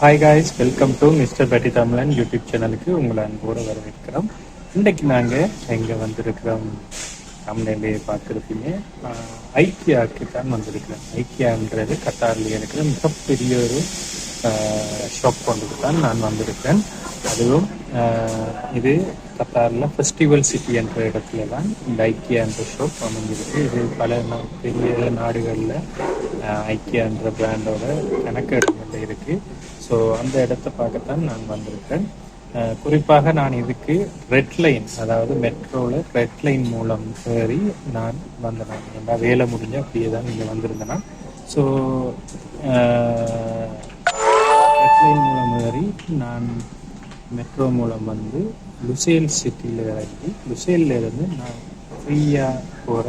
Hi guys welcome to mister Patti Tamizhan YouTube சேனலுக்கு உங்களை அன்போடு வரவேற்கிறோம். இன்றைக்கு நாங்கள் எங்கே வந்திருக்கிறோம் தமிழ்நிலையை பார்த்துருப்பீங்க. ஐக்கியாவுக்கு தான் வந்திருக்கிறோம். ஐக்கியான்றது கத்தாரில் இருக்கிற மிகப்பெரிய ஒரு ஷாப் கொண்டுக்கு தான் நான் வந்திருக்கேன் அதுவும் இது கத்தாரில் ஃபெஸ்டிவல் சிட்டி என்ற இடத்துல தான் இந்த ஐக்கியா என்ற ஷாப் அமைஞ்சிருக்கு. இது பல நா- பெரிய நாடுகளில் ஐக்கியா என்ற பிராண்டோட கணக்கெடுப்பில் இருக்குது ஸோ அந்த இடத்த பார்க்கத்தான் நான் வந்திருக்கேன். குறிப்பாக நான் இதுக்கு ரெட் லைன் அதாவது மெட்ரோவில் ரெட் லைன் மூலம் ஏறி நான் வந்தேன். ஏன்னா வேலை முடிஞ்சு அப்படியே தான் இங்கே வந்திருந்தேன்னா ஸோ ரெட் லைன் மூலம் ஏறி நான் மெட்ரோ மூலம் வந்து லுசேல் சிட்டியில் இறங்கி லுசேலில் இருந்து நான் ஃப்ரீயாக போகிற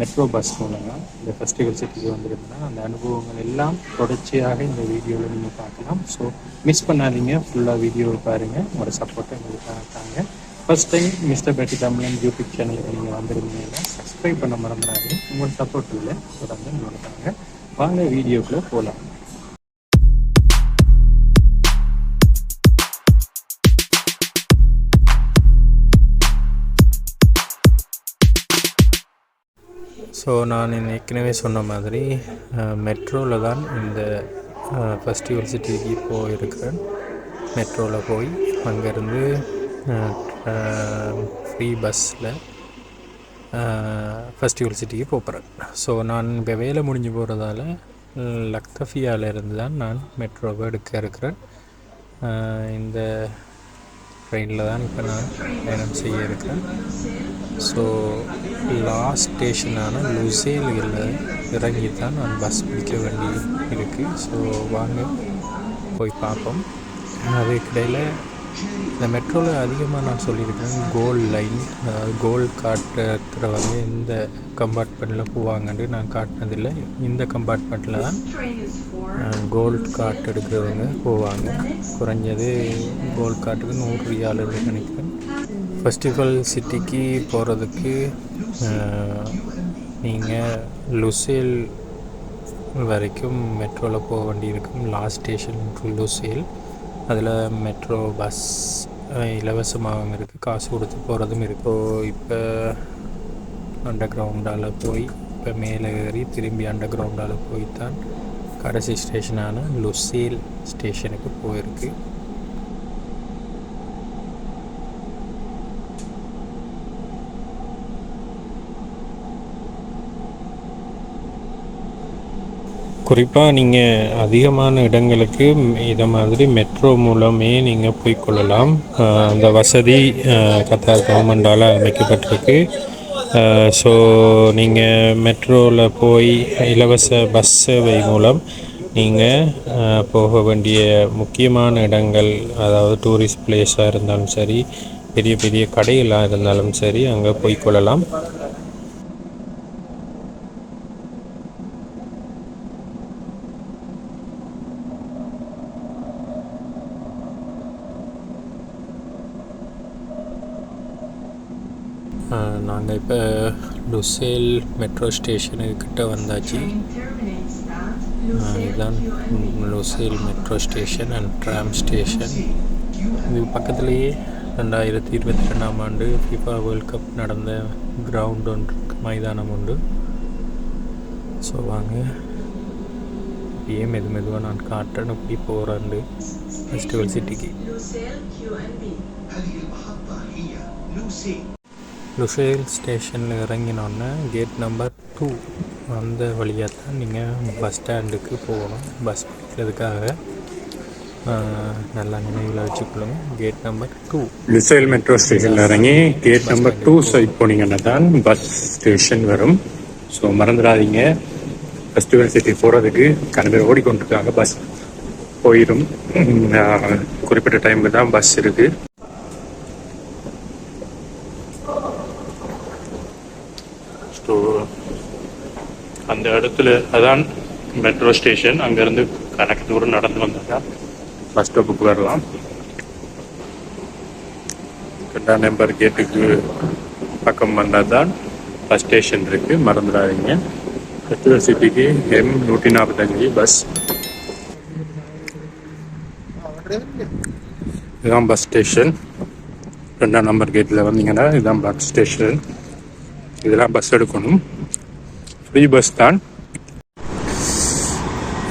மெட்ரோ பஸ் மூலமாக இந்த ஃபெஸ்டிவல் சிட்டிக்கு வந்திருந்தேன் அந்த அனுபவங்கள் எல்லாம் தொடர்ச்சியாக இந்த வீடியோவில் நீங்கள் பார்க்கலாம். ஸோ மிஸ் பண்ணாதீங்க. ஃபுல்லாக வீடியோவை பாருங்கள் உங்களோட சப்போர்ட்டை எங்களுக்காக தாங்க ஃபர்ஸ்ட் டைம் மிஸ்டர் பேட்டி தமிழன் யூடியூப் சேனலுக்கு நீங்கள் வந்திருந்தீங்கன்னா சப்ஸ்கிரைப் பண்ண மறந்துடாதீங்க. உங்களோட சப்போர்ட் இல்லை தொடர்ந்து உங்களுக்கு வாங்க வீடியோக்குள்ளே போகலாம் ஸோ நான் ஏற்கனவே சொன்ன மாதிரி மெட்ரோவில் தான் இந்த ஃபஸ்ட் சிட்டிக்கு போயிருக்கிறேன். மெட்ரோவில் போய் அங்கேருந்து ஃப்ரீ பஸ்ஸில் ஃபஸ்ட் சிட்டிக்கு போகிறேன் ஸோ நான் இப்போ வேலை முடிஞ்சு போகிறதால லக்தஃபியாவிலேருந்து தான் நான் மெட்ரோவை எடுக்க இருக்கிறேன். இந்த ட்ரெயினில் தான் இப்போ நான் பயணம் செய்ய இருக்கேன். ஸோ லாஸ்ட் ஸ்டேஷனான லுசேலில் இறங்கி தான் நான் பஸ் பிடிக்க வேண்டி இருக்குது ஸோ வாங்க போய் பார்ப்போம். அதுக்கிடையில் இந்த மெட்ரோவில் அதிகமாக நான் சொல்லியிருக்கேன் கோல்டு லைன் அதாவது கோல்ட் காட்டுற வந்து எந்த கம்பார்ட்மெண்ட்டில் போவாங்கன்ட்டு நான் காட்டினதில்லை. இந்த கம்பார்ட்மெண்ட்டில் தான் கோல்ட் காட் எடுக்கிறவங்க போவாங்க. குறைஞ்சது கோல்ட் காட்டுக்கு நூறு ரியால் நினைக்கிறேன். ஃபெஸ்டிவல் சிட்டிக்கு போகிறதுக்கு நீங்கள் லுசேல் வரைக்கும் மெட்ரோவில் போக வேண்டியிருக்கும். லாஸ்ட் ஸ்டேஷன் லுசேல் அதில் மெட்ரோ பஸ் இலவசமாகவும் இருக்குது காசு கொடுத்து போகிறதும் இருக்கு. இப்போ அண்டர் கிரவுண்டால் போய் இப்போ மேலே ஏறி திரும்பி அண்டர் கிரவுண்டால் போய் தான் கடைசி ஸ்டேஷனான லுசேல் ஸ்டேஷனுக்கு போயிருக்கு. குறிப்பாக நீங்கள் அதிகமான இடங்களுக்கு இதை மாதிரி மெட்ரோ மூலமே நீங்கள் போய் கொள்ளலாம். அந்த வசதி கத்தார் கவர்மெண்டால் அமைக்கப்பட்டிருக்கு. ஸோ நீங்கள் மெட்ரோவில் போய் இலவச பஸ் சேவை மூலம் நீங்கள் போக வேண்டிய முக்கியமான இடங்கள் அதாவது டூரிஸ்ட் பிளேஸாக இருந்தாலும் சரி பெரிய பெரிய கடைகளாக இருந்தாலும் சரி அங்கே போய்க்கொள்ளலாம் கொள்ளலாம் நாங்கள் இப்போ லுசேல் மெட்ரோ ஸ்டேஷனுக்கு கிட்ட வந்தாச்சு. இதுதான் Lusail metro station and tram station இது பக்கத்துலேயே ரெண்டாயிரத்தி இருபத்தி ரெண்டாம் ஆண்டு ஃபிஃபா வேர்ல்ட் கப் நடந்த கிரவுண்ட் ஒன்று மைதானம் உண்டு ஸோ வாங்க. அப்படியே மெது மெதுவாக நான் காட்டுறேன் அப்படி போகிறேன் ஃபெஸ்டிவல் சிட்டிக்கு லுஷேல் ஸ்டேஷனில் இறங்கினோன்னே கேட் நம்பர் டூ அந்த வழியாக தான் நீங்கள் பஸ் ஸ்டாண்டுக்கு போகணும். பஸ் பிடிக்கிறதுக்காக நல்லா நினைவில் வச்சுக்கொள்ளுங்க. Gate number two Lusail metro ஸ்டேஷனில் இறங்கி கேட் நம்பர் டூ சைட் போனீங்கன்னா தான் பஸ் ஸ்டேஷன் வரும். ஸோ மறந்துடாதீங்க. ஃபெஸ்டிவல் சிட்டி போகிறதுக்கு கணவர் ஓடிக்கொண்டிருக்காங்க. பஸ் போயிடும் குறிப்பிட்ட டைமுக்கு தான் பஸ் இருக்குது இடத்துல அதான் மெட்ரோ ஸ்டேஷன் அங்கேருந்து கணக்கு தூரம் நடந்து வந்தாக்கா பஸ் ஸ்டாப்புக்கு வரலாம். ரெண்டாம் நம்பர் கேட்டுக்கு பக்கம் வந்தால் தான் பஸ் ஸ்டேஷன் இருக்கு. மறந்துடாதீங்க. ஃபெஸ்டிவல் சிட்டிக்கு எம் நூற்றி நாற்பத்தஞ்சு பஸ் இதுதான் பஸ் ஸ்டேஷன் ரெண்டாம் நம்பர் கேட்டில் வந்தீங்கன்னா இதுதான் பஸ் ஸ்டேஷன் இதெல்லாம் பஸ் எடுக்கணும். ஃப்ரீ பஸ் தான்.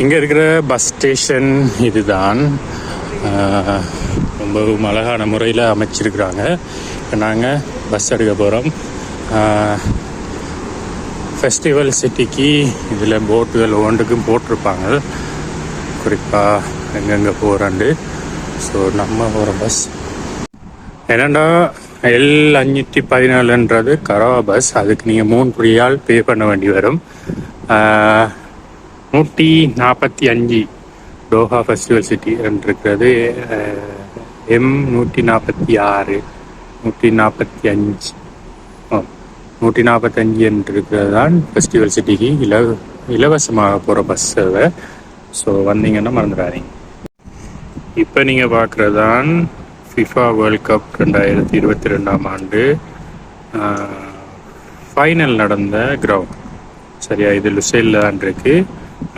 இங்கே இருக்கிற பஸ் ஸ்டேஷன் இதுதான். ரொம்பவும் அழகான முறையில் அமைச்சிருக்கிறாங்க. இப்போ நாங்கள் பஸ் எடுக்க போகிறோம் ஃபெஸ்டிவல் சிட்டிக்கு இதில் போட்டுகள் ஒவ்வொன்றுக்கும் போட்டிருப்பாங்க. குறிப்பாக எங்கெங்கே போகிறாண்டு ஸோ நம்ம போகிற பஸ் என்னண்டா எல் அஞ்சூற்றி பதினாலுன்றது கரோவா பஸ் அதுக்கு நீங்கள் மூணு ரியால் பே பண்ண வேண்டி வரும். நூற்றி நாற்பத்தி அஞ்சு டோஹா ஃபெஸ்டிவல் சிட்டி என்றிருக்கிறது. எம் நூற்றி நாற்பத்தி ஆறு நூற்றி நாற்பத்தி அஞ்சு. நூற்றி நாற்பத்தஞ்சு என்றிருக்கிறது தான் ஃபெஸ்டிவல் சிட்டிக்கு இல இலவசமாக போகிற பஸ் சேவை ஸோ வந்தீங்கன்னா மறந்துடாதீங்க. இப்போ நீங்கள் பார்க்குறது தான் ஃபிஃபா வேர்ல்ட் கப் ரெண்டாயிரத்தி இருபத்தி ரெண்டாம் ஆண்டு ஃபைனல் நடந்த கிரவுண்ட் சரியா இது லுசைலில் தான் இருக்குது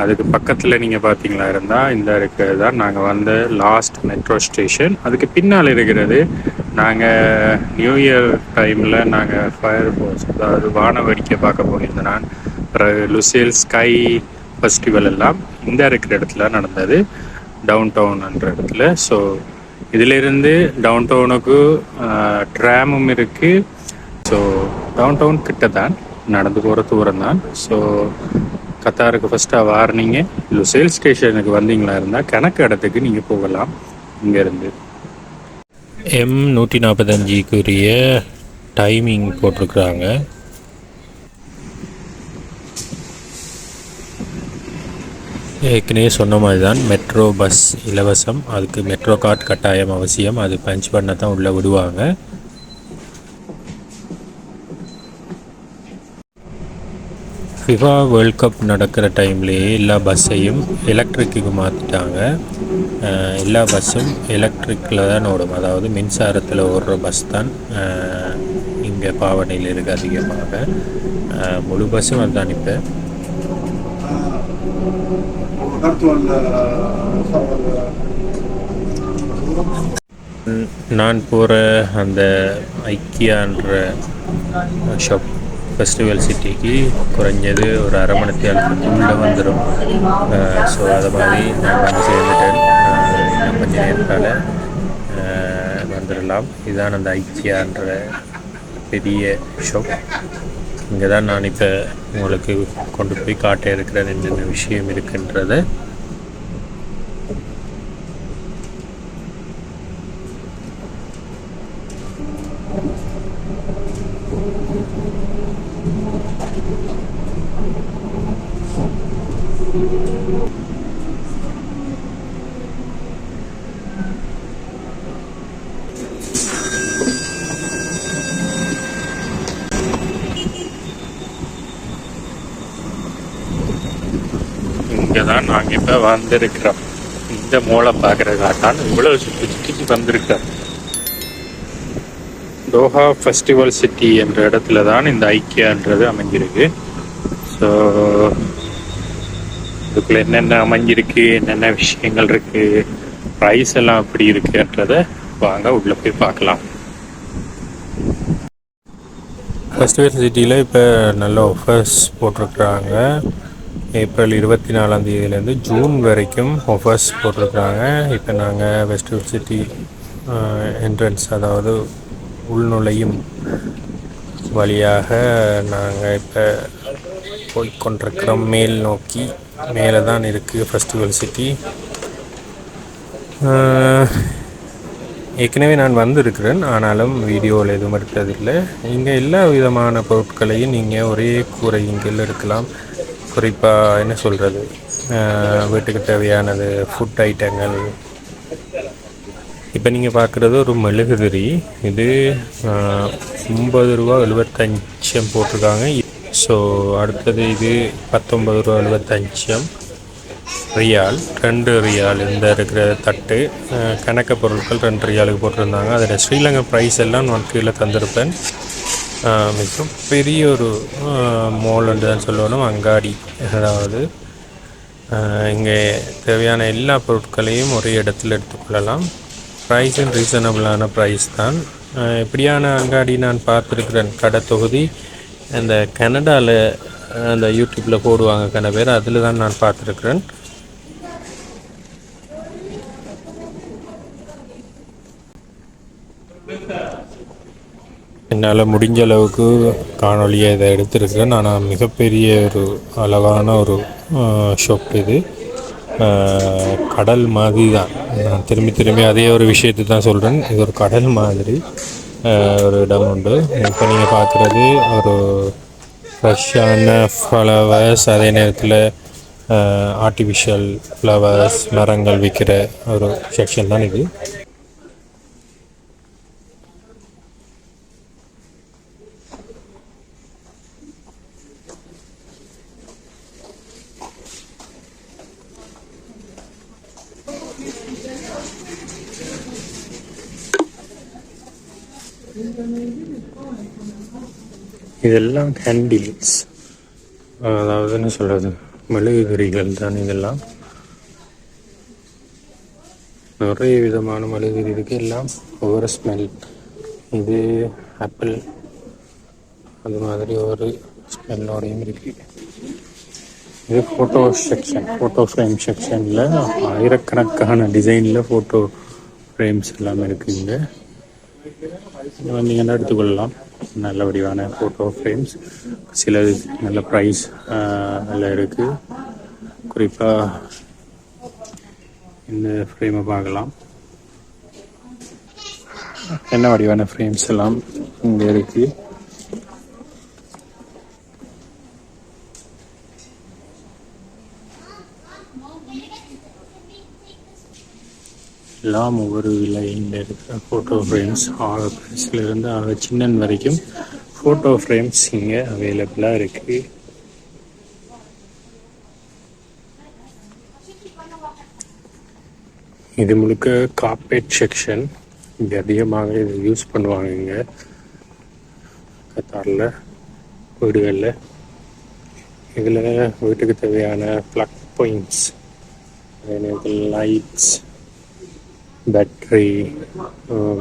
அதுக்கு பக்கத்தில் நீங்கள் பார்த்தீங்களா இருந்தால் இந்த இருக்கிறது தான் நாங்கள் வந்த லாஸ்ட் மெட்ரோ ஸ்டேஷன் அதுக்கு பின்னால் இருக்கிறது நாங்கள் நியூ இயர் டைமில் நாங்கள் ஃபயர் ஃபோர்ஸ் அதாவது வான வேடிக்கை பார்க்க போயிருந்தோம் நான் பிறகு லுசேல் ஸ்கை ஃபெஸ்டிவல் எல்லாம் இந்த இருக்கிற இடத்துல நடந்தது டவுன் டவுன்ன்ற இடத்துல. ஸோ இதிலிருந்து டவுன் டவுனுக்கு ட்ராமும் இருக்குது ஸோ டவுன் டவுன் கிட்ட தான் நடந்து போகிற தூரம் தான். ஸோ கத்தாருக்கு ஃபஸ்ட்டாக வார்னிங்க சேல்ஸ் ஸ்டேஷனுக்கு வந்தீங்களா இருந்தால் கணக்கு இடத்துக்கு நீங்கள் போகலாம். இங்கேருந்து. எம் நூற்றி நாற்பத்தஞ்சுக்குரிய டைமிங் போட்டிருக்குறாங்க. ஏற்கனவே சொன்ன மாதிரி தான் மெட்ரோ பஸ் இலவசம். அதுக்கு மெட்ரோ கார்டு கட்டாயம் அவசியம். அது பஞ்ச் பண்ண தான் உள்ளே விடுவாங்க. ஃபிஃபா வேர்ல்ட் கப் நடக்கிற டைம்லேயே எல்லா பஸ்ஸையும் எலக்ட்ரிக்கு மாற்றிட்டாங்க எல்லா பஸ்ஸும் எலக்ட்ரிக்கில் தான் ஓடும். அதாவது மின்சாரத்தில் ஓடுற பஸ் தான் இங்கே பாவனையில் இருக்குது அதிகமாக. முழு பஸ்ஸும் அதுதான் இப்போ. நான் போகிற அந்த ஐக்கியான்ற ஷாப் ஃபெஸ்டிவல் சிட்டிக்கு குறைஞ்சது ஒரு அரை மணி உள்ளே வந்துடும் ஸோ அதை மாதிரி நான் வந்து சேர்ந்துட்டேன். இன்னும் கொஞ்ச நேரத்தால் வந்துடலாம் இதுதான் அந்த ஐக்கியான்ற பெரிய ஷாப் இங்கே தான் நான் இப்போ உங்களுக்கு கொண்டு போய் காட்ட இருக்கிறேன். என்னென்ன விஷயம் இருக்குன்றதை. இங்கே தான் நாங்கள் இப்போ வந்திருக்கிறோம். இந்த மூளை பார்க்குறதுக்காக தான் இவ்வளோ சுற்றி சுற்றி வந்திருக்கிறோம். தோஹா ஃபெஸ்டிவல் சிட்டி என்ற இடத்துல தான் இந்த ஐக்கியான்றது அமைஞ்சிருக்கு. ஸோ இதுக்குள்ள என்னென்ன அமைஞ்சிருக்கு என்னென்ன விஷயங்கள் இருக்கு ப்ரைஸ் எல்லாம் எப்படி இருக்குன்றத வாங்க உள்ள போய் பார்க்கலாம். ஃபெஸ்டிவல் சிட்டியில் இப்போ நல்ல ஆஃபர்ஸ் போட்டிருக்கிறாங்க. ஏப்ரல் இருபத்தி நாலாம் தேதியிலேருந்து ஜூன் வரைக்கும் ஆஃபர்ஸ் போட்டிருக்கிறாங்க. இப்போ நாங்கள் ஃபெஸ்டிவல் சிட்டி என்ட்ரன்ஸ் அதாவது உள்நுழையும் வழியாக நாங்கள் இப்போ போய்கொண்டிருக்கிறோம் மேல் நோக்கி மேலே தான் இருக்குது ஃபெஸ்டிவல் சிட்டி ஏற்கனவே நான் வந்திருக்கிறேன். ஆனாலும் வீடியோவில் எதுவும் எடுத்ததில்லை. இங்கே எல்லா விதமான பொருட்களையும் நீங்கள் ஒரே கூரையின் கீழ் எடுக்கலாம். குறிப்பாக என்ன சொல்கிறது வீட்டுக்கு தேவையானது ஃபுட் ஐட்டங்கள் இப்போ நீங்கள் பார்க்குறது ஒரு மெழுகுதிரி. இது ஒம்பது ரூபா எழுபத்தஞ்சம் போட்டிருக்காங்க. ஸோ அடுத்தது இது பத்தொம்பது ரூபா எழுபத்தஞ்சம் ரியால் ரெண்டு ரியால் இந்த இருக்கிற தட்டு கணக்க பொருட்கள் ரெண்டு ரியாலுக்கு போட்டிருந்தாங்க. அதில் ஸ்ரீலங்கா ப்ரைஸ் எல்லாம் நான் கீழே தந்திருப்பேன். மிகவும் பெரிய ஒரு மால் தான் சொல்லணும். அங்காடி அதாவது இங்கே தேவையான எல்லா பொருட்களையும் ஒரே இடத்துல எடுத்துக்கொள்ளலாம் ப்ரைஸும் ரீசனபிளான ப்ரைஸ் தான். இப்படியான அங்காடி நான் பார்த்துருக்கிறேன். கடை தொகுதி அந்த கனடாவில் அந்த யூடியூப்பில் போடுவாங்க கன பேர். அதில் தான் நான் பார்த்துருக்குறேன். என்னால் முடிஞ்ச அளவுக்கு காணொலியை இதை எடுத்திருக்கிறேன். ஆனால் மிகப்பெரிய ஒரு அழகான ஒரு ஷாப் இது. கடல் மாதிரி தான் நான் திரும்பி திரும்பி அதே ஒரு விஷயத்தை தான் சொல்கிறேன் இது ஒரு கடல் மாதிரி ஒரு இடம் உண்டு. இப்போ நீங்கள் பார்க்குறது ஒரு ஃப்ரெஷ்ஷான ஃப்ளவர்ஸ் uh, அதே நேரத்தில் ஆர்டிஃபிஷியல் ஃப்ளவர்ஸ் மரங்கள் விற்கிற ஒரு செக்ஷன் தான் இது. இதெல்லாம் கேண்டில்ஸ் அதாவது என்ன சொல்கிறது மெழுகுதிரிகள் தான் இதெல்லாம். நிறைய விதமான மெழுகுதிரி இருக்குது எல்லாம் ஒவ்வொரு ஸ்மெல் இது ஆப்பிள் அது மாதிரி ஒரு ஸ்மெல்லோடையும் இருக்குது இது ஃபோட்டோ செக்ஷன் ஃபோட்டோ ஃப்ரேம் செக்ஷனில் ஆயிரக்கணக்கான டிசைனில் ஃபோட்டோ ஃப்ரேம்ஸ் எல்லாமே இருக்குது இங்கே. வந்தீங்கன்னா எடுத்துக்கொள்ளலாம். நல்ல வடிவான ஃபோட்டோ ஃப்ரேம்ஸ் சில நல்ல ப்ரைஸ் எல்லாம் இருக்குது குறிப்பாக இந்த ஃப்ரேமை பார்க்கலாம். என்ன வடிவான ஃப்ரேம்ஸ் எல்லாம் இங்கே இருக்குது எல்லாம் ஒவ்வொரு விலையில் இருக்கிற ஃபோட்டோ ஃப்ரேம்ஸ் ஆக பிரைஸ்லேருந்து ஆக சின்னன் வரைக்கும் ஃபோட்டோ ஃப்ரேம்ஸ் இங்கே அவைலபிளாக இருக்குது இது முழுக்க கார்பெட் செக்ஷன் இங்கே அதிகமாக இதை யூஸ் பண்ணுவாங்க இங்கே. கத்தாரில் வீடுகளில். இதில் வீட்டுக்கு தேவையான ப்ளக் பாயிண்ட்ஸ் அதே நேரத்தில் lights battery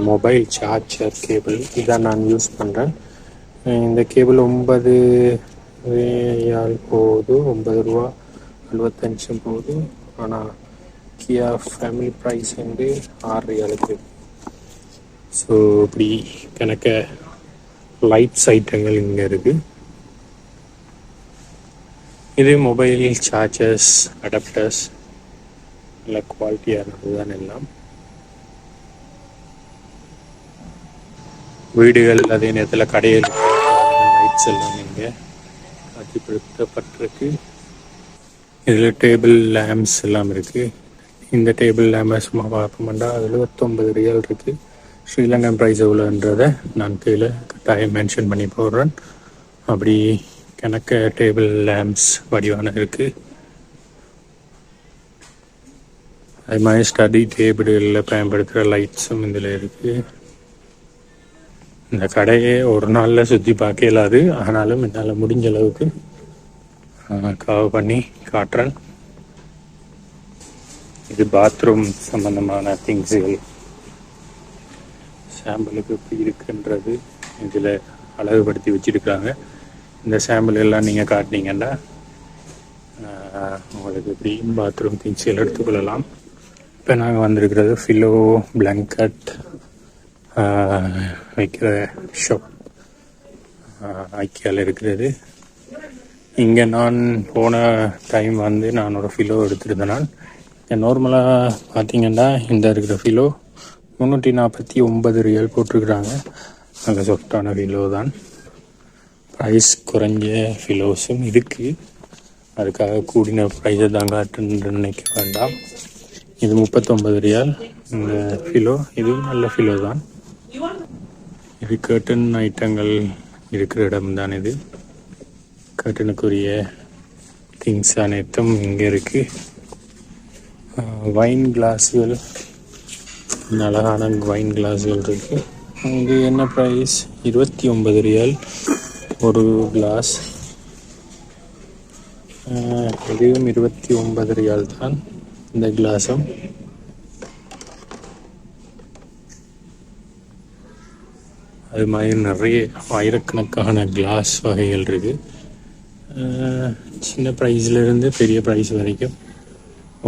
mobile charger cable இதான் நான் யூஸ் பண்ணுறேன் இந்த கேபிள் ஒன்பது ரியால் போகுது ஒன்பது ரூபா அறுபத்தஞ்சும் போகுது. ஆனால் கியா ஃபேமிலி ப்ரைஸ் வந்து ஆறு ரியாலுக்கு ஸோ இப்படி கணக்க லைட்ஸ் ஐட்டங்கள் இங்கே இருக்குது இது மொபைல் சார்ஜர்ஸ் அடாப்டர்ஸ் நல்ல குவாலிட்டியானது தான் எல்லாம். வீடுகள் அதே நேரத்தில் கடையில் லைட்ஸ் எல்லாம் இங்கே காட்சிப்படுத்தப்பட்டிருக்கு. இதில் டேபிள் லேம்ப்ஸ் எல்லாம் இருக்குது இந்த டேபிள் லேம்பை சும்மா பார்ப்போம்டா எழுபத்தொம்பது ரியல் இருக்குது ஸ்ரீலங்கன் ப்ரைஸ் எவ்வளோன்றதை நான் கீழே கட்டாயம் மென்ஷன் பண்ணி போடுறேன். அப்படி கணக்க டேபிள் லேம்ப்ஸ் வடிவான இருக்குது அது மாதிரி ஸ்டடி டேபிளில் பயன்படுத்துகிற லைட்ஸும் இதில் இருக்குது இந்த கடையை ஒரு நாளில் சுற்றி பார்க்க இயலாது. ஆனாலும் என்னால் முடிஞ்ச அளவுக்கு கவர் பண்ணி காட்டுறேன். இது பாத்ரூம் சம்பந்தமான திங்ஸுகள் சாம்பிளுக்கு எப்படி இருக்குன்றது இதில் அழகுபடுத்தி வச்சுருக்காங்க. இந்த சாம்பிள் எல்லாம் நீங்கள் காட்டினீங்கன்னா உங்களுக்கு எப்படி பாத்ரூம் திங்ஸ்கள் எடுத்துக்கொள்ளலாம். இப்போ நாங்கள் வந்திருக்கிறது ஃபிலோ பிளாங்கட் வைக்கிற ஷாப் ஐக்கியாவில் இருக்கிறது. இங்கே நான் போன டைம் வந்து நான் ஒரு ஃபிலோ எடுத்திருந்தேன் இங்கே நார்மலாக பார்த்தீங்கன்னா இந்த இருக்கிற ஃபிலோ முந்நூற்றி நாற்பத்தி ஒன்பது ரியல் போட்டிருக்கிறாங்க. நல்ல சொஃப்டான ஃபிலோ தான். ப்ரைஸ் குறைஞ்ச ஃபிலோஸும் இருக்குது அதுக்காக கூடின ப்ரைஸை தான் காட்டுன்னு நினைக்க வேண்டாம். இது முப்பத்தொம்பது ரியால் இந்த ஃபிலோ இதுவும் நல்ல ஃபிலோ தான். இது கர்டன் ஐட்டங்கள் இருக்கிற இடம்தான் இது. கர்டனுக்குரிய திங்ஸ் அனைத்தும் இங்கே இருக்கு. வைன் கிளாஸுகள் அழகான வைன் கிளாஸுகள் இருக்கு. இது என்ன ப்ரைஸ் இருபத்தி ஒன்பது ரியால் ஒரு கிளாஸ் இதுவும் இருபத்தி ஒன்பது ரியால் தான் இந்த கிளாஸும் அது மாதிரி நிறைய ஆயிரக்கணக்கான கிளாஸ் வகைகள் இருக்குது சின்ன ப்ரைஸ்லேருந்து பெரிய ப்ரைஸ் வரைக்கும்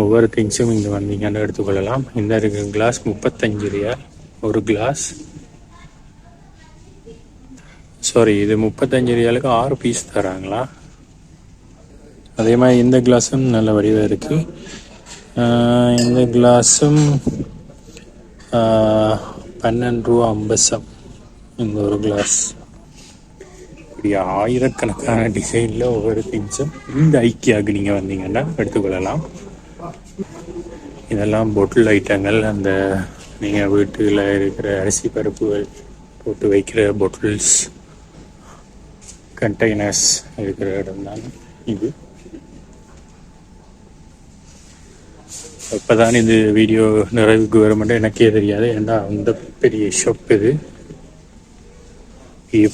ஒவ்வொரு திங்ஸும் இங்கே வந்தீங்கன்னு எடுத்துக்கொள்ளலாம். இந்த இருக்கு கிளாஸ் முப்பத்தஞ்சு ரியால் ஒரு கிளாஸ் சாரி இது முப்பத்தஞ்சு ரியாலுக்கு ஆறு பீஸ் தராங்களா? அதே மாதிரி இந்த கிளாஸும் நல்ல வடிவாக இருக்குது இந்த கிளாஸும் பன்னெண்டு ரூபா ஐம்பது இந்த ஒரு கிளாஸ் இப்படி ஆயிரக்கணக்கான டிசைனில் ஒவ்வொரு திங்ஸும் இந்த ஐக்கியாவுக்கு நீங்கள் வந்தீங்கன்னா எடுத்துக்கொள்ளலாம். இதெல்லாம் பொட்டில் ஐட்டங்கள் அந்த நீங்கள் வீட்டில் இருக்கிற அரிசி பருப்புகள் போட்டு வைக்கிற பொட்டில்ஸ் கண்டெய்னர்ஸ் இருக்கிற இடம் தான் இது. இப்போதான் இது வீடியோ நிறைவுக்கு வருமென்று எனக்கே தெரியாது. ஏன்னா அந்த பெரிய ஷாப் இது.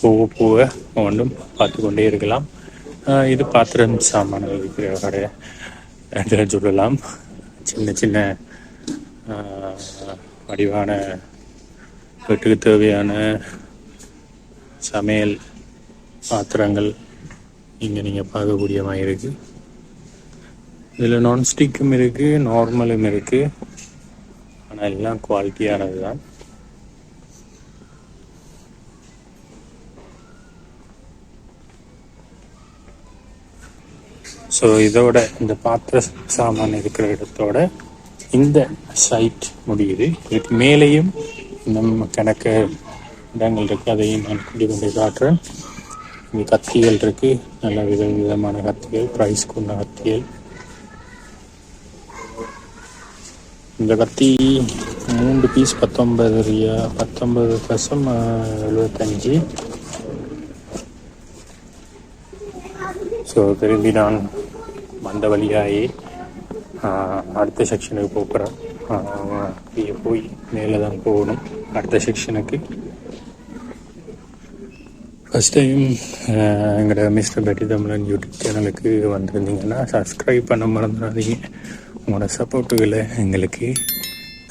போக போக ஒன்றும் பார்த்து கொண்டே இருக்கலாம். இது பாத்திரம் சாமான்கள் விற்கிற கடை என்று சொல்லலாம். சின்ன சின்ன வடிவான வீட்டுக்கு தேவையான சமையல் பாத்திரங்கள் இங்கே நீங்கள் பார்க்கக்கூடிய மாதிரி இதில் நான்ஸ்டிக்கும் இருக்குது நார்மலும் இருக்குது ஆனால் எல்லாம் குவாலிட்டியானது தான் ஸோ இதோட இந்த பாத்திர சாமான் இருக்கிற இடத்தோட இந்த சைட் முடியுது. இதுக்கு மேலேயும் நம்ம கணக்கு இடங்கள் இருக்குது அதையும் நான் கூட்டி கொண்டு காட்டுறேன். இங்கே கத்திகள் இருக்குது நல்ல வித விதமான கத்திகள் ப்ரைஸ் கொண்ட கத்திகள். இந்த கத்தி மூன்று பீஸ் பத்தொன்பது ரியா பத்தொன்பது பசம் எழுபத்தஞ்சு ஸோ திரும்பி நான் வந்த வழியாகி அடுத்த செக்ஷனுக்கு போகிறேன் இங்கே போய் மேலே தான் போகணும் அடுத்த செக்ஷனுக்கு ஃபஸ்ட் டைம் எங்களோட மிஸ்டர் பெட்டி தமிழன் யூடியூப் சேனலுக்கு வந்திருந்தீங்கன்னா சப்ஸ்கிரைப் பண்ண மறந்துடாதீங்க. உங்களோட சப்போர்ட்டுகளை எங்களுக்கு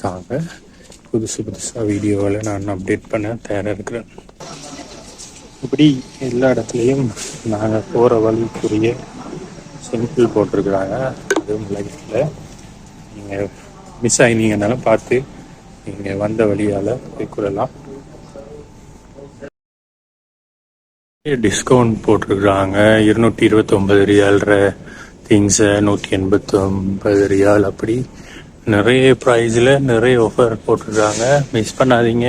தாங்க புதுசு புதுசாக வீடியோவில் நான் அப்டேட் பண்ண தயாராக இருக்கிறேன். இப்படி எல்லா இடத்துலையும் நாங்கள் போகிற வழிக்குரிய சிம்பிள் போட்டிருக்கிறாங்க. அதுவும் லைஃப்பில் நீங்கள் மிஸ் ஆகினீங்கனாலும் பார்த்து நீங்கள் வந்த வழியால் போய்க்கொள்ளலாம் டிஸ்கவுண்ட் போட்டிருக்கிறாங்க. இருநூற்றி இருபத்தொம்பது ரியால்ற திங்ஸை நூற்றி எண்பத்தொம்பது ஒன்பது ரியால் அப்படி. நிறைய ப்ரைஸில் நிறைய ஆஃபர் போட்டிருக்காங்க மிஸ் பண்ணாதீங்க.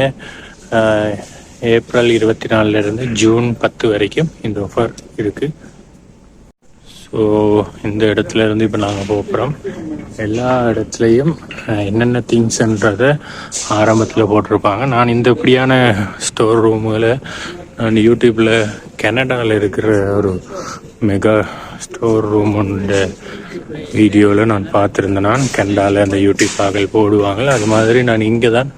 ஏப்ரல் இருபத்தி நாலுலேருந்து ஜூன் பத்து வரைக்கும் இந்த ஆஃபர் இருக்குது ஸோ இந்த இடத்துல இருந்து இப்போ நாங்கள் போகிறோம் எல்லா இடத்துலையும் என்னென்ன திங்ஸ்ன்றத ஆரம்பத்தில் போட்டிருப்பாங்க. நான் இந்த இப்படியான ஸ்டோர் ரூமுகளை நான் யூடியூப்பில் கனடாவில் இருக்கிற ஒரு மெகா ஸ்டோர் ரூமுன்ற வீடியோவில் நான் பார்த்துருந்தேன். நான் கனடாவில் அந்த யூடியூப் ஆக்கள் போடுவாங்க அது மாதிரி நான் இங்கே தான்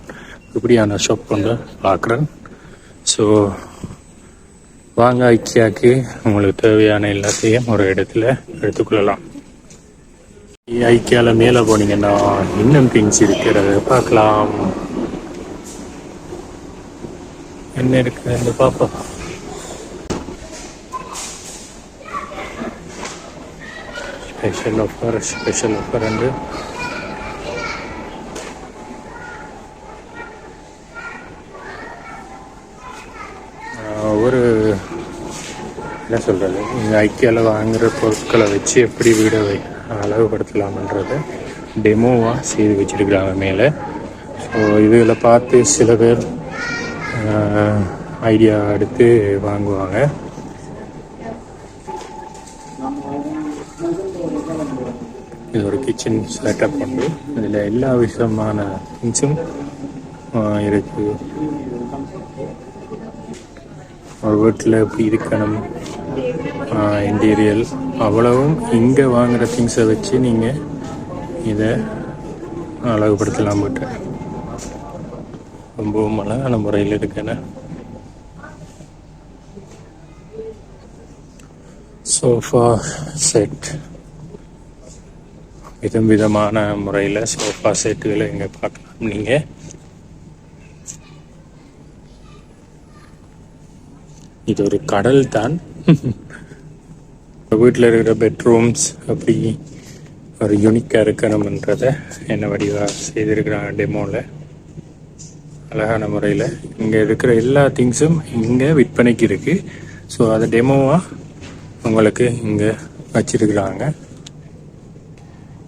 இப்படியான ஷாப் கொண்டு பார்க்குறேன். ஸோ வாங்க ஐக்கியாக்கு உங்களுக்கு தேவையான எல்லாத்தையும் ஒரு இடத்துல எடுத்துக்கொள்ளலாம் ஐக்கியால மேலே போனீங்கன்னா இன்னும் திங்ஸ் இருக்கிறது பார்க்கலாம். என்ன இருக்கு? இந்த பாப்பா. ஸ்பெஷல் ஆஃபர் ஸ்பெஷல் ஆஃபர் வந்து ஆஹ், ஒரு என்ன சொல்கிறது இந்த ஐக்கியாவில் வாங்குகிற பொருட்களை வச்சு எப்படி வீடை வை அழகுபடுத்தலாம்ன்றத டெமோவாக செய்து வச்சிருக்கிறாங்க மேலே. ஸோ இதில் பார்த்து சில பேர் ஐடியா எடுத்து வாங்குவாங்க. இது ஒரு கிச்சன் செட்டப் உண்டு. இதில் எல்லா விதமான திங்ஸும் இருக்குது ஒரு வீட்டில் எப்படி இருக்கணும். இன்டீரியல் அவ்வளவும் இங்கே வாங்குகிற திங்ஸை வச்சு நீங்கள் இதை அழகுபடுத்தலாம் விட்டு ரொம்பவும் அழகான முறையில் இருக்குன்னு சோஃபா செட் விதம் விதமான முறையில் சோஃபா செட்டுகளை இங்கே பார்க்கலாம். நீங்கள் இது ஒரு கடல் தான். வீட்டில் இருக்கிற பெட்ரூம்ஸ் அப்படி ஒரு யூனிக்காக இருக்கணும்ன்றதை என்ன வடிவாக செய்திருக்கிறாங்க டெமோவில் அழகான முறையில். இங்கே இருக்கிற எல்லா திங்ஸும் இங்கே விற்பனைக்கு இருக்குது ஸோ அதை டெமோவாக உங்களுக்கு இங்கே வச்சிருக்கிறாங்க.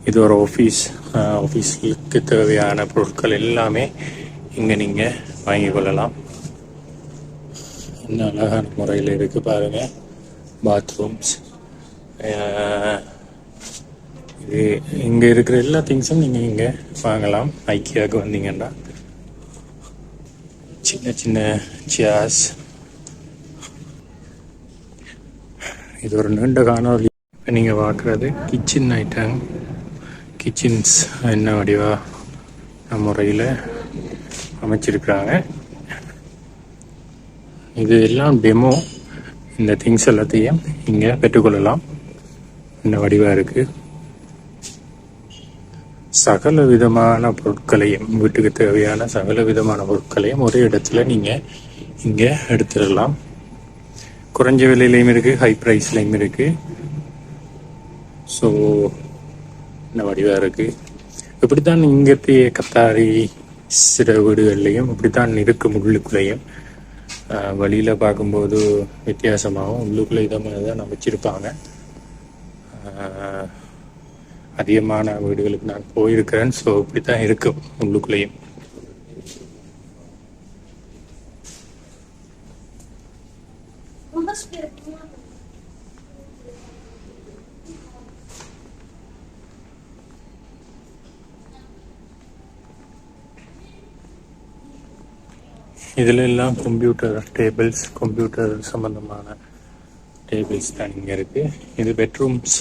இது ஒரு ஆஃபீஸ் ஆஃபீஸுக்கு தேவையான பொருட்கள் எல்லாமே இங்கே நீங்கள் வாங்கிக் கொள்ளலாம். என்ன அழகான முறையில் இருக்குது பாருங்கள் பாத்ரூம்ஸ் இது இங்கே இருக்கிற எல்லா திங்ஸும் நீங்கள் இங்கே வாங்கலாம். ஐக்கியாவுக்கு வந்தீங்கன்னா. சின்ன சின்ன சேர்ஸ் இது ஒரு நீண்ட காணொலி இப்போ நீங்கள் பார்க்குறது கிச்சன் ஐட்டம் கிச்சன்ஸ் என்ன வடிவாக முறையில் அமைச்சிருக்கிறாங்க. இது எல்லாம் டெமோ இந்த திங்ஸ் எல்லாத்தையும் இங்கே பெற்றுக்கொள்ளலாம். என்ன வடிவாக இருக்குது சகல விதமான பொருட்களையும் வீட்டுக்கு தேவையான சகல விதமான பொருட்களையும் ஒரே இடத்துல நீங்கள் இங்கே எடுத்துடலாம். குறைஞ்ச விலையிலையும் இருக்குது ஹை ப்ரைஸ்லையும் இருக்குது ஸோ என்ன வடிவாக இருக்குது இப்படித்தான் இங்கத்தைய கத்தாரி சில வீடுகள்லையும் இப்படித்தான் இருக்கும் உள்ளுக்குள்ளேயும் வழியில் பார்க்கும்போது வித்தியாசமாகவும் உள்ளுக்குள்ளே இதை மாதிரி தான் வச்சுருப்பாங்க அதிகமான வீடுகளுக்கு நான் போயிருக்கிறேன். ஸோ இப்படி தான் இருக்கும் உள்ளுக்குள்ளேயும். இதில் எல்லாம் கம்ப்யூட்டர் டேபிள்ஸ் கம்ப்யூட்டர் சம்பந்தமான டேபிள்ஸ் தான் இங்கே இருக்குது இது பெட்ரூம்ஸ்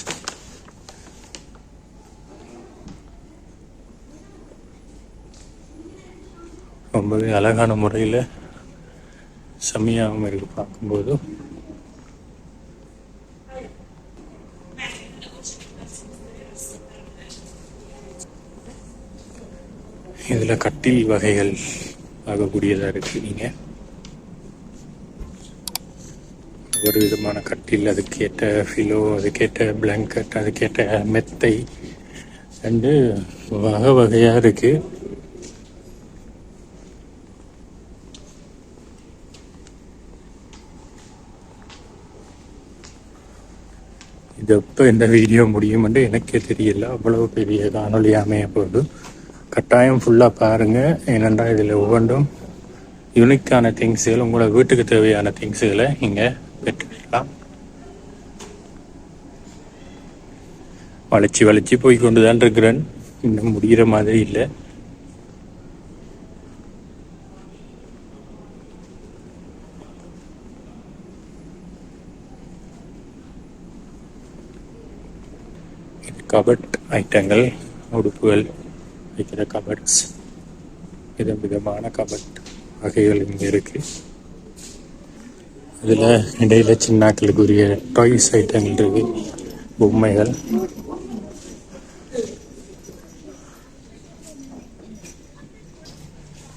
ரொம்பவே அழகான முறையில் செம்மையாகவும் இருக்கு பார்க்கும்போது இதில் கட்டில் வகைகள் ஆகக்கூடியதாக இருக்குது நீங்கள் ஒவ்வொரு விதமான கட்டில் அதுக்கேற்ற ஃபிலோ அதுக்கேற்ற பிளாங்கெட் அதுக்கேற்ற மெத்தை ரெண்டு வகை வகையாக இருக்குது இது எப்போ இந்த வீடியோ முடியும்னு எனக்கே தெரியல. அவ்வளவு பெரிய காணொலி அமைய போகுது. கட்டாயம் ஃபுல்லாக பாருங்கள் ஏனென்றால் இதில் ஒவ்வொன்றும் யூனிக்கான திங்ஸுகள் உங்களோட வீட்டுக்கு தேவையான திங்ஸுகளை இங்கே பெற்றுக்கலாம் வளைச்சி வளைச்சி போய் கொண்டு தான் இருக்கிறேன். இன்னும் முடிகிற மாதிரி இல்லை. கபட் ஐட்டங்கள் உடுப்புகள் வைக்கிற கபட்ஸ். விதம் விதமான கபட் வகைகள் இங்கே இருக்கு. அதில் இடையில சின்னாக்களுக்குரிய டாய்ஸ் ஐட்டங்கள் இருக்கு. பொம்மைகள்.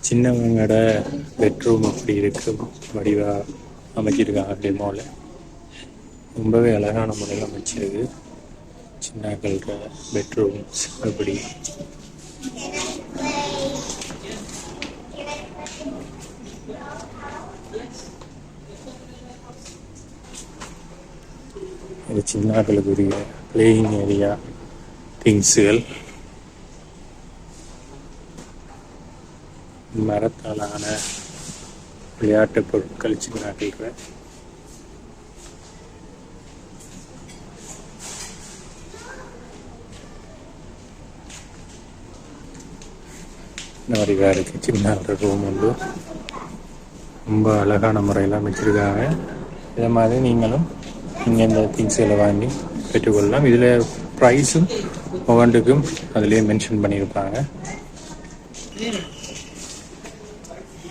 சின்னவங்களோட பெட்ரூம் அப்படி இருக்கு. வடிவா அமைச்சிருக்காங்க டெமோவில் ரொம்பவே அழகான முறையில் அமைச்சிருக்கு. சின்னகள்ற பெட்ரூம்ஸ் அப்படி. இது சின்னாக்களுக்குரிய பிளேயிங் ஏரியா திங்ஸுகள் மரத்தாலான விளையாட்டு பொருட்கள் சின்னகள்ற இந்த மாதிரி இருக்குது சின்ன ரூம் உண்டு ரொம்ப அழகான முறையில் அமைச்சிருக்காங்க. இதை மாதிரி நீங்களும் நீங்கள் இந்த திங்ஸ்களை வாங்கி பெற்றுக்கொள்ளலாம். இதில் ப்ரைஸும் ஒவ்வொன்றுக்கும் அதுலேயே மென்ஷன் பண்ணியிருப்பாங்க.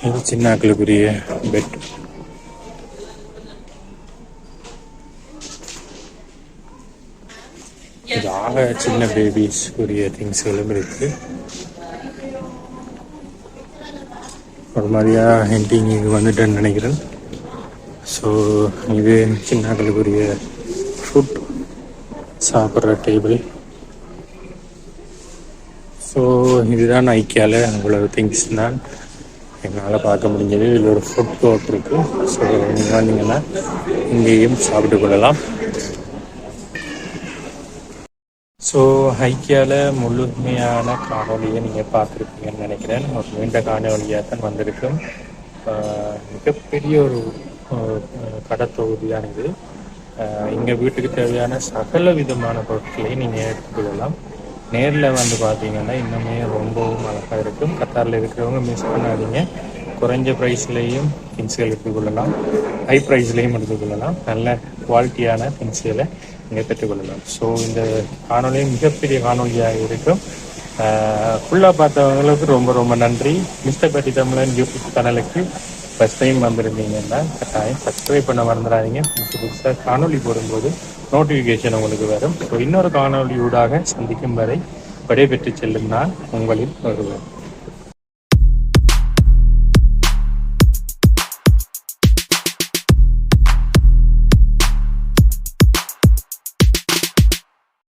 இது சின்னாக்களுக்குரிய பெட் இது ஆக சின்ன பேபிஸ்க்குரிய உரிய திங்ஸ்களும் இருக்குது ஒரு மாதிரியா ஹெண்டிங் இங்கே வந்துட்டேன்னு நினைக்கிறேன். ஸோ இது சின்னாக்களுக்குரிய ஃபுட் சாப்பிட்ற டேபிள் ஸோ இதுதான் ஐக்கியாவில் அவ்வளவு திங்ஸ் தான் என்னால் பார்க்க முடிஞ்சது. இதில் ஒரு ஃபுட் கோர்ட் இருக்குது ஸோ நீங்கள் வந்தீங்கன்னா இங்கேயும் சாப்பிட்டு கொள்ளலாம். ஸோ ஐக்கியாவில் முழுமையான காணொலியை நீங்கள் பார்த்துருப்பீங்கன்னு நினைக்கிறேன். ஒரு நீண்ட காணொலியாக தான் வந்திருக்கும் மிகப்பெரிய ஒரு கடத்தொகுதியான இது இங்கே வீட்டுக்கு தேவையான சகல விதமான பொருட்களையும் நீங்கள் எடுத்துக்கொள்ளலாம் நேரில் வந்து பார்த்தீங்கன்னா இன்னுமே ரொம்பவும் அழகாக இருக்கும். கத்தாரில் இருக்கிறவங்க மிஸ் பண்ணாதீங்க. குறைஞ்ச ப்ரைஸ்லேயும் திங்ஸ்கள் எடுத்துக்கொள்ளலாம் ஹை ப்ரைஸ்லேயும் எடுத்துக்கொள்ளலாம் நல்ல குவாலிட்டியான திங்ஸ்களை நீங்கள் பெற்றுக்கொள்ளலாம் ஸோ இந்த காணொலி மிகப்பெரிய காணொலியாக இருக்கும். ஃபுல்லாக பார்த்தவங்களுக்கு ரொம்ப ரொம்ப நன்றி. மிஸ்டர் பட்டி தமிழன் யூடியூப் சேனலுக்கு ஃபஸ்ட் டைம் வந்திருந்தீங்கன்னா கட்டாயம் சப்ஸ்கிரைப் பண்ண மறந்துடாதீங்க. புதுசு புதுசாக காணொலி போடும்போது நோட்டிஃபிகேஷன் உங்களுக்கு வரும். ஸோ இன்னொரு காணொலியூடாக சந்திக்கும் வரை விடைபெற்று செல்லும் நான் உங்களில் ஒருவர்.